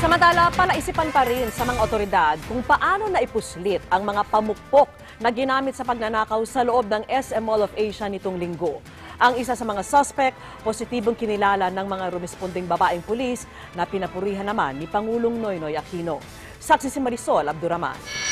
Samantala, palaisipan pa rin sa mga otoridad kung paano naipuslit ang mga pamukpok na ginamit sa pagnanakaw sa loob ng SM Mall of Asia nitong linggo. Ang isa sa mga suspect, positibong kinilala ng mga rumisponding babaeng pulis na pinapurihan naman ni Pangulong Noynoy Aquino. Saksi si Marisol Abduraman.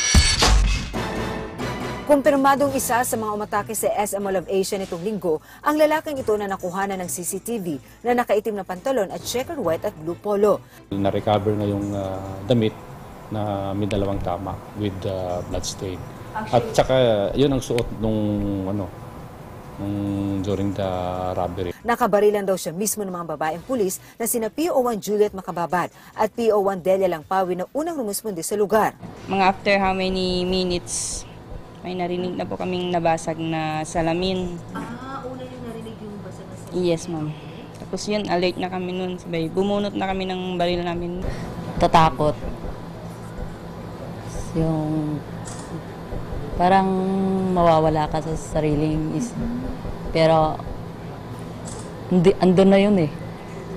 Kumpirmadong isa sa mga umatake sa SM Mall of Asia nitong linggo, ang lalaking ito na nakuha ng CCTV na nakaitim na pantalon at checkered white at blue polo. Na-recover na yung ah, damit na may dalawang tama with uh, blood stain. At saka yun ang suot nung ano nung during the robbery. Nakabarilan daw siya mismo ng mga babaeng pulis na sina PO1 Juliet Macababad at PO1 Delia Langpawi na unang rumuspondi sa lugar. Mga after how many minutes, may narinig na po kaming nabasag na salamin. Ah, una yung narinig yung basag na Yes, ma'am. Tapos yun, alert na kami nun. Sabay, bumunot na kami ng baril namin. tatakot. Yung parang mawawala ka sa sariling is pero hindi andun na yun eh.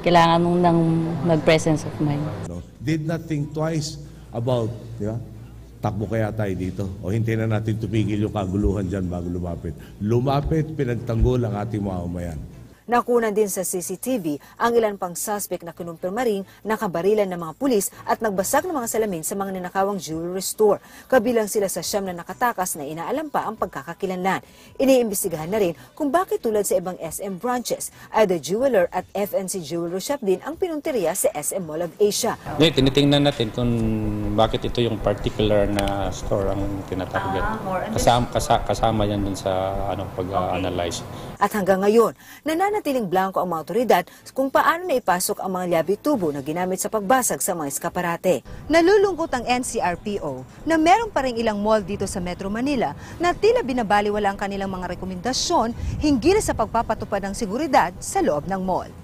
Kailangan mong nang mag-presence of mind. Did not think twice about, di ba? Takbo kaya tayo dito. O hintayin na natin tumigil yung kaguluhan dyan bago lumapit. Lumapit, pinagtanggol ang ating mamamayan. Nakunan din sa CCTV ang ilan pang suspect na kinumpirma ring nakabarilan ng mga pulis at nagbasag ng mga salamin sa mga ninakawang jewelry store. Kabilang sila sa siyam na nakatakas na inaalam pa ang pagkakakilanlan. Iniimbestigahan na rin kung bakit tulad sa ibang SM branches ay the jeweler at FNC Jewelry Shop din ang pinunteriya sa SM Mall of Asia. Ngayon, tinitingnan natin kung bakit ito yung particular na store ang tinatarget. Kasama, kasa- kasama yan dun sa ano, pag-analyze. At hanggang ngayon, nananatiling blanco ang mga otoridad kung paano na ipasok ang mga liabi tubo na ginamit sa pagbasag sa mga eskaparate. Nalulungkot ang NCRPO na meron pa rin ilang mall dito sa Metro Manila na tila binabaliwala ang kanilang mga rekomendasyon hinggil sa pagpapatupad ng seguridad sa loob ng mall.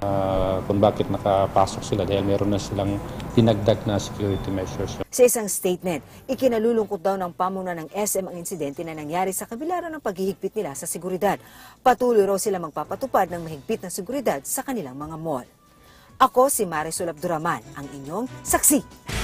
Ah, kung bakit nakapasok sila dahil meron na silang dinagdag na security measures. Sa isang statement, ikinalulungkot daw ng pamunuan ng SM ang insidente na nangyari sa kabilaran ng paghihigpit nila sa seguridad. Patuloy raw sila magpapatupad ng mahigpit na seguridad sa kanilang mga mall. Ako si Marisol Abduraman, ang inyong saksi.